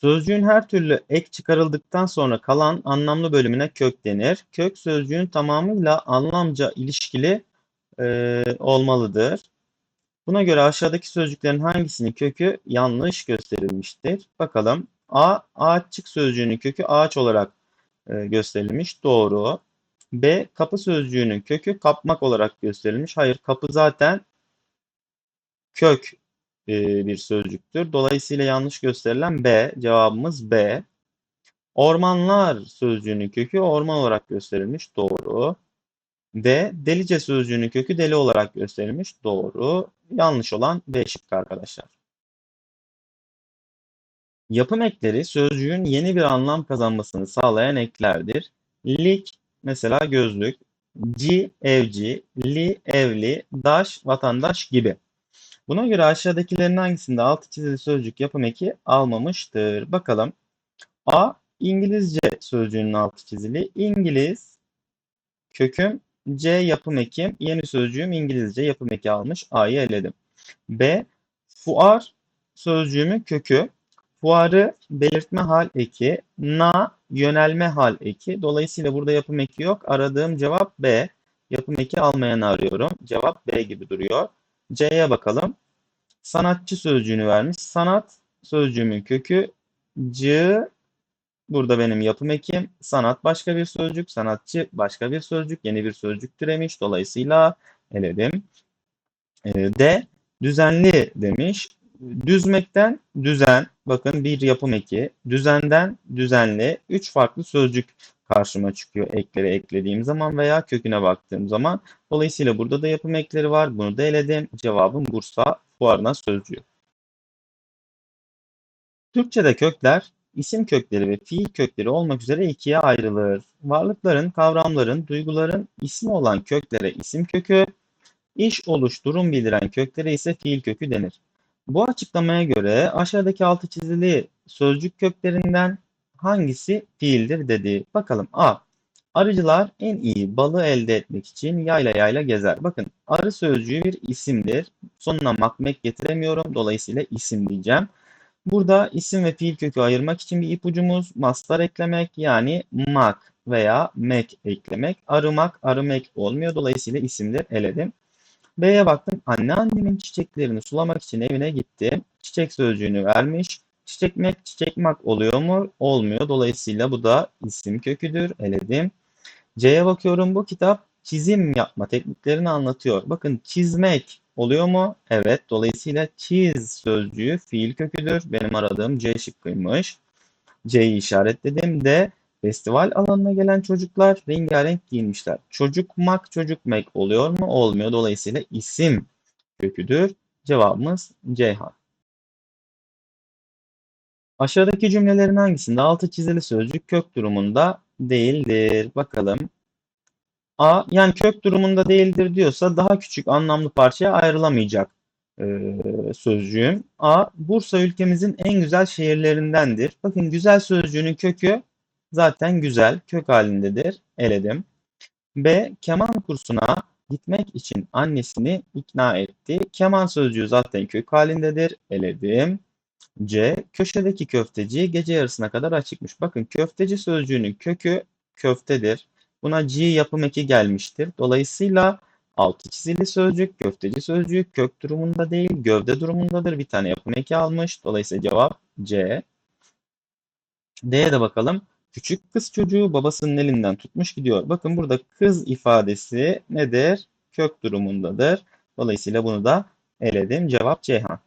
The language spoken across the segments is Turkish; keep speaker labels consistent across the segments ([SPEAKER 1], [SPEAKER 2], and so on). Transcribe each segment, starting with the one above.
[SPEAKER 1] Sözcüğün her türlü ek çıkarıldıktan sonra kalan anlamlı bölümüne kök denir. Kök sözcüğün tamamıyla anlamca ilişkili e, olmalıdır. Buna göre aşağıdaki sözcüklerin hangisinin kökü yanlış gösterilmiştir? Bakalım. A. Ağaççık sözcüğünün kökü ağaç olarak e, gösterilmiş. Doğru. B. Kapı sözcüğünün kökü kapmak olarak gösterilmiş. Hayır, kapı zaten kök e, bir sözcüktür. Dolayısıyla yanlış gösterilen B. Cevabımız B. Ormanlar sözcüğünün kökü orman olarak gösterilmiş. Doğru. D. Delice sözcüğünün kökü deli olarak gösterilmiş. Doğru. Yanlış olan B şıkkı arkadaşlar. Yapım ekleri sözcüğün yeni bir anlam kazanmasını sağlayan eklerdir. Lik mesela gözlük, ci evci, li evli, daş vatandaş gibi. Buna göre aşağıdakilerin hangisinde altı çizili sözcük yapım eki almamıştır? Bakalım. A. İngilizce sözcüğünün altı çizili. İngiliz köküm C yapım ekim. Yeni sözcüğüm İngilizce yapım eki almış. A'yı eledim. B. Fuar sözcüğümün kökü. Fuarı belirtme hal eki. Na yönelme hal eki. Dolayısıyla burada yapım eki yok. Aradığım cevap B. Yapım eki almayanı arıyorum. Cevap B gibi duruyor. C'ye bakalım. Sanatçı sözcüğünü vermiş. Sanat sözcüğümün kökü C. Burada benim yapım ekim. Sanat başka bir sözcük. Sanatçı başka bir sözcük. Yeni bir sözcük türemiş. Dolayısıyla eledim. Ee, D. Düzenli demiş. Düzmekten düzen. Bakın bir yapım eki. Düzenden düzenli. Üç farklı sözcük karşıma çıkıyor ekleri eklediğim zaman veya köküne baktığım zaman. Dolayısıyla burada da yapım ekleri var. Bunu da eledim. Cevabım Bursa Fuarına sözcüğü. Türkçe'de kökler isim kökleri ve fiil kökleri olmak üzere ikiye ayrılır. Varlıkların, kavramların, duyguların ismi olan köklere isim kökü, iş oluş durum bildiren köklere ise fiil kökü denir. Bu açıklamaya göre aşağıdaki altı çizili sözcük köklerinden hangisi fiildir dedi. Bakalım A. Arıcılar en iyi balı elde etmek için yayla yayla gezer. Bakın arı sözcüğü bir isimdir. Sonuna makmek getiremiyorum. Dolayısıyla isim diyeceğim. Burada isim ve fiil kökü ayırmak için bir ipucumuz mastar eklemek yani mak veya mek eklemek. Arımak, arımek olmuyor. Dolayısıyla isimdir eledim. B'ye baktım. Anneannemin çiçeklerini sulamak için evine gittim. Çiçek sözcüğünü vermiş. Çiçekmek, çiçekmak oluyor mu? Olmuyor. Dolayısıyla bu da isim köküdür. Eledim. C'ye bakıyorum. Bu kitap çizim yapma tekniklerini anlatıyor. Bakın çizmek oluyor mu? Evet. Dolayısıyla çiz sözcüğü fiil köküdür. Benim aradığım C şıkkıymış. C'yi işaretledim de festival alanına gelen çocuklar rengarenk giyinmişler. Çocukmak, çocukmek oluyor mu? Olmuyor. Dolayısıyla isim köküdür. Cevabımız Ceyhan. Aşağıdaki cümlelerin hangisinde altı çizili sözcük kök durumunda değildir? Bakalım. A yani kök durumunda değildir diyorsa daha küçük anlamlı parçaya ayrılamayacak e, sözcüğüm. A Bursa ülkemizin en güzel şehirlerindendir. Bakın güzel sözcüğünün kökü zaten güzel kök halindedir. Eledim. B keman kursuna gitmek için annesini ikna etti. Keman sözcüğü zaten kök halindedir. Eledim. C. Köşedeki köfteci gece yarısına kadar açıkmış. Bakın köfteci sözcüğünün kökü köftedir. Buna C yapım eki gelmiştir. Dolayısıyla altı çizili sözcük, köfteci sözcüğü kök durumunda değil, gövde durumundadır. Bir tane yapım eki almış. Dolayısıyla cevap C. D'ye de bakalım. Küçük kız çocuğu babasının elinden tutmuş gidiyor. Bakın burada kız ifadesi nedir? Kök durumundadır. Dolayısıyla bunu da eledim. Cevap Ceyhan.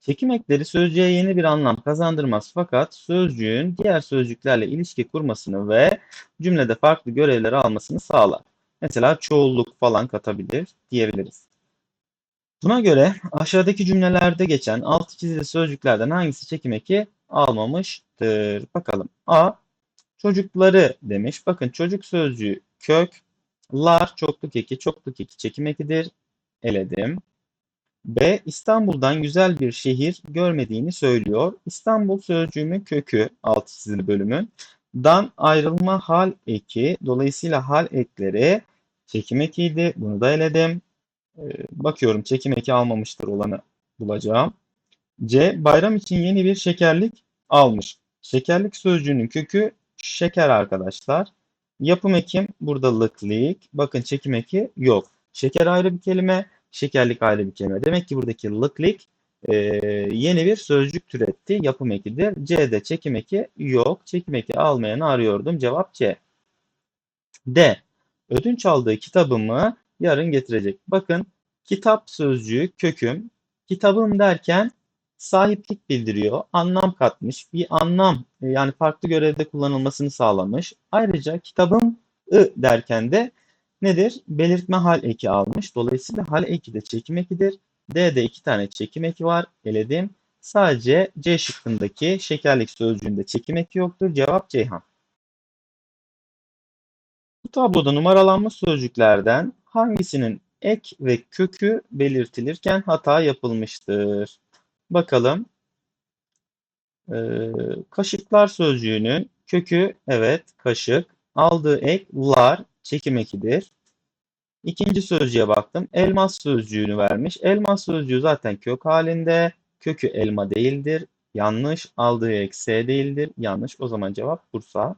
[SPEAKER 1] Çekim ekleri sözcüğe yeni bir anlam kazandırmaz fakat sözcüğün diğer sözcüklerle ilişki kurmasını ve cümlede farklı görevleri almasını sağlar. Mesela çoğulluk falan katabilir diyebiliriz. Buna göre aşağıdaki cümlelerde geçen altı çizili sözcüklerden hangisi çekim eki almamıştır? Bakalım. A. Çocukları demiş. Bakın çocuk sözcüğü kök, lar çokluk eki, çokluk eki çekim ekidir. Eledim. B. İstanbul'dan güzel bir şehir görmediğini söylüyor. İstanbul sözcüğümün kökü alt çizili bölümün. Dan ayrılma hal eki. Dolayısıyla hal ekleri çekim ekiydi. Bunu da eledim. Ee, bakıyorum çekim eki almamıştır olanı bulacağım. C. Bayram için yeni bir şekerlik almış. Şekerlik sözcüğünün kökü şeker arkadaşlar. Yapım ekim burada lıklik. Bakın çekim eki yok. Şeker ayrı bir kelime, şekerlik ayrı bir kelime. Demek ki buradaki lıklik e, yeni bir sözcük türetti. Yapım ekidir. C'de çekim eki yok. Çekim eki almayanı arıyordum. Cevap C. D. Ödünç aldığı kitabımı yarın getirecek. Bakın kitap sözcüğü köküm. Kitabım derken sahiplik bildiriyor. Anlam katmış. Bir anlam yani farklı görevde kullanılmasını sağlamış. Ayrıca kitabım ı derken de nedir? Belirtme hal eki almış. Dolayısıyla hal eki de çekim ekidir. D'de iki tane çekim eki var. Eledim. Sadece C şıkkındaki şekerlik sözcüğünde çekim eki yoktur. Cevap Ceyhan. Bu tabloda numaralanmış sözcüklerden hangisinin ek ve kökü belirtilirken hata yapılmıştır? Bakalım. Ee, kaşıklar sözcüğünün kökü evet kaşık. Aldığı ek lar çekim ekidir. İkinci sözcüğe baktım. Elmas sözcüğünü vermiş. Elmas sözcüğü zaten kök halinde. Kökü elma değildir. Yanlış. Aldığı ek S değildir. Yanlış. O zaman cevap Bursa.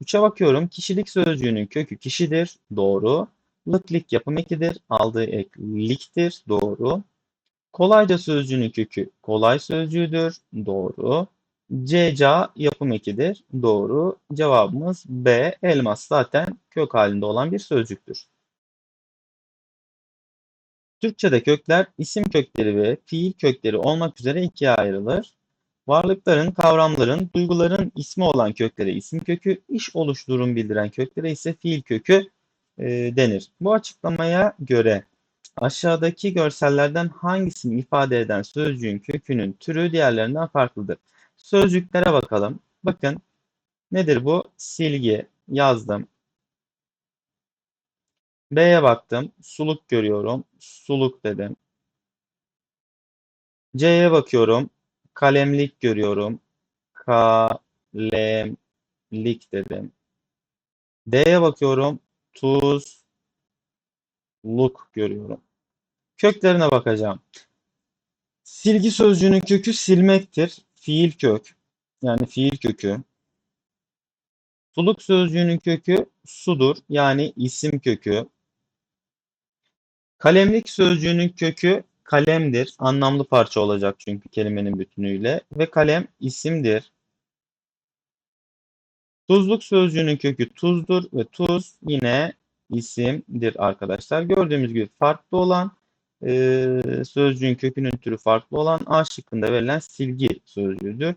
[SPEAKER 1] Üçe bakıyorum. Kişilik sözcüğünün kökü kişidir. Doğru. Lıklik yapım ekidir. Aldığı ek liktir. Doğru. Kolayca sözcüğünün kökü kolay sözcüğüdür. Doğru. Ceca yapım ekidir. Doğru. Cevabımız B. Elmas zaten kök halinde olan bir sözcüktür. Türkçe'de kökler isim kökleri ve fiil kökleri olmak üzere ikiye ayrılır. Varlıkların, kavramların, duyguların ismi olan köklere isim kökü, iş oluş durum bildiren köklere ise fiil kökü e, denir. Bu açıklamaya göre aşağıdaki görsellerden hangisini ifade eden sözcüğün kökünün türü diğerlerinden farklıdır? Sözcüklere bakalım. Bakın nedir bu? Silgi yazdım. B'ye baktım. Suluk görüyorum. Suluk dedim. C'ye bakıyorum. Kalemlik görüyorum. Kalemlik dedim. D'ye bakıyorum. Tuz, luk görüyorum. Köklerine bakacağım. Silgi sözcüğünün kökü silmektir. Fiil kök. Yani fiil kökü. Suluk sözcüğünün kökü sudur. Yani isim kökü. Kalemlik sözcüğünün kökü kalemdir. Anlamlı parça olacak çünkü kelimenin bütünüyle. Ve kalem isimdir. Tuzluk sözcüğünün kökü tuzdur ve tuz yine isimdir arkadaşlar. Gördüğümüz gibi farklı olan e, sözcüğün kökünün türü farklı olan A şıkkında verilen silgi sözcüğüdür.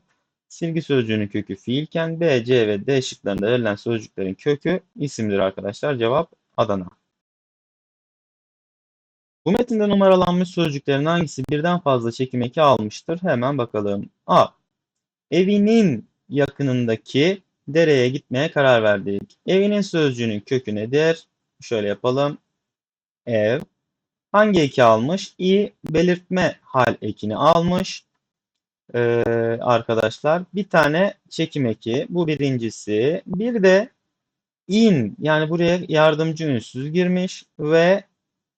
[SPEAKER 1] Silgi sözcüğünün kökü fiilken B, C ve D şıklarında verilen sözcüklerin kökü isimdir arkadaşlar. Cevap Adana. Bu metinde numaralanmış sözcüklerin hangisi birden fazla çekim eki almıştır? Hemen bakalım. A. Evinin yakınındaki dereye gitmeye karar verdik. Evinin sözcüğünün kökü nedir? Şöyle yapalım. Ev. Hangi eki almış? İ belirtme hal ekini almış. Ee, arkadaşlar bir tane çekim eki. Bu birincisi. Bir de in yani buraya yardımcı ünsüz girmiş ve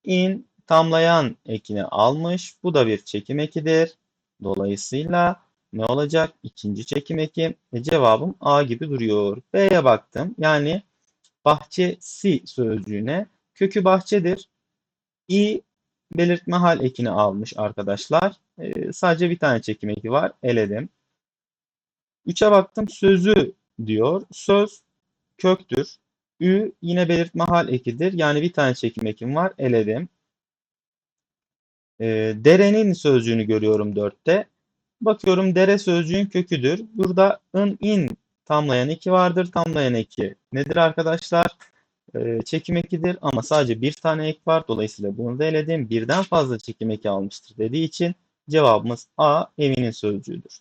[SPEAKER 1] in tamlayan ekini almış. Bu da bir çekim ekidir. Dolayısıyla ne olacak? İkinci çekim eki. E cevabım A gibi duruyor. B'ye baktım. Yani bahçesi sözcüğüne kökü bahçedir. İ belirtme hal ekini almış arkadaşlar. E, sadece bir tane çekim eki var. Eledim. Üçe baktım. Sözü diyor. Söz köktür. Ü yine belirtme hal ekidir. Yani bir tane çekim ekim var. Eledim. E, derenin sözcüğünü görüyorum dörtte. Bakıyorum dere sözcüğün köküdür. Burada ın in tamlayan eki vardır. Tamlayan eki nedir arkadaşlar? Ee, çekim ekidir ama sadece bir tane ek var. Dolayısıyla bunu da eledim. Birden fazla çekim eki almıştır dediği için cevabımız A evinin sözcüğüdür.